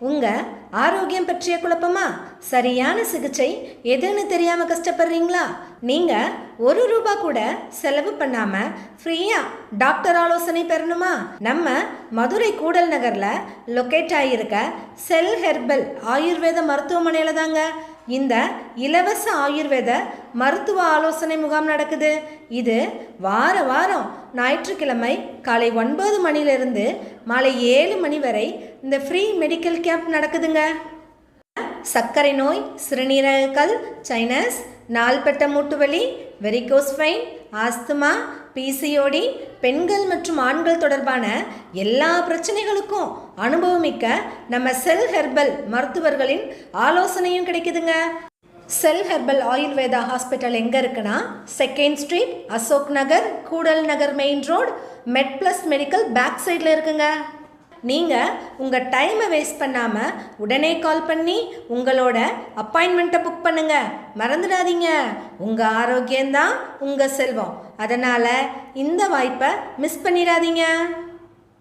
உங்க ஆரோக்கியம் பற்றிய குழப்பமா? சரியான சிகிச்சை எதுன்னு தெரியாம கஷ்டப்படுறீங்களா? நீங்க ஒரு ரூபா கூட செலவு பண்ணாம ஃப்ரீயா டாக்டர் ஆலோசனை பெறணுமா? நம்ம மதுரை கூடல் நகர்ல லொக்கேட் ஆகியிருக்க செல் ஹெர்பல் ஆயுர்வேத மருத்துவமனையில தாங்க இந்த இலவச ஆயுர்வேத மருத்துவ ஆலோசனை முகாம் நடக்குது. இது வார வாரம் ஞாயிற்றுக்கிழமை காலை ஒன்பது மணிலிருந்து மாலை ஏழு மணி வரை இந்த ஃப்ரீ மெடிக்கல் கேம்ப் நடக்குதுங்க. சர்க்கரை நோய் சிறுநீரகங்கள் சைனஸ் நாள்பட்ட மூட்டுவலி வெரிகோஸ் ஃபைன் ஆஸ்துமா பிசிஓடி பெண்கள் மற்றும் ஆண்கள் தொடர்பான எல்லா பிரச்சனைகளுக்கும் அனுபவமிக்க நம்ம செல் ஹெர்பல் மருத்துவர்களின் ஆலோசனையும் கிடைக்குதுங்க. செல் ஹெர்பல் ஆயுர்வேதா ஹாஸ்பிட்டல் எங்கே இருக்குன்னா second street Ashok Nagar Koodal Nagar main road MedPlus medical back சைடில் இருக்குங்க. நீங்கள் உங்கள் டைமை வேஸ்ட் பண்ணாமல் உடனே கால் பண்ணி உங்களோட அப்பாயின்மெண்ட்டை புக் பண்ணுங்கள் மறந்துடாதீங்க. உங்கள் ஆரோக்கியம்தான் உங்கள் செல்வம். அதனால் இந்த வாய்ப்பை மிஸ் பண்ணிடாதீங்க.